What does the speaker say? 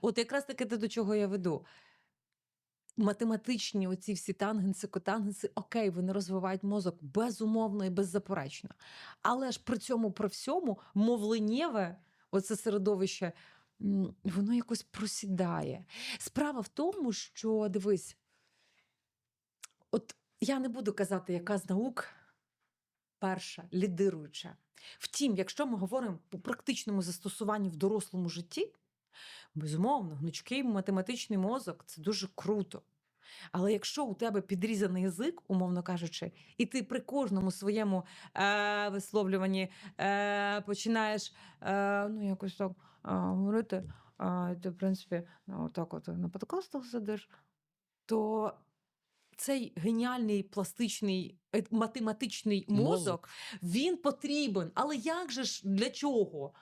От якраз таки те, до чого я веду. Математичні оці всі тангенси, котангенси, окей, вони розвивають мозок безумовно і беззаперечно. Але ж при цьому при всьому мовленнєве, оце середовище, воно якось просідає. Справа в тому, що дивись, от я не буду казати, яка з наук перша, лідируюча. Втім, якщо ми говоримо по практичному застосуванні в дорослому житті, безумовно, гнучкий математичний мозок це дуже круто. Але якщо у тебе підрізаний язик, умовно кажучи, і ти при кожному своєму е, висловлюванні е, починаєш е, ну, якось так е, говорити, е, ти, в принципі, ну, так от на подкастах сидиш, то цей геніальний пластичний е, математичний мозок, Мозок. він потрібен. Але як же ж для чого?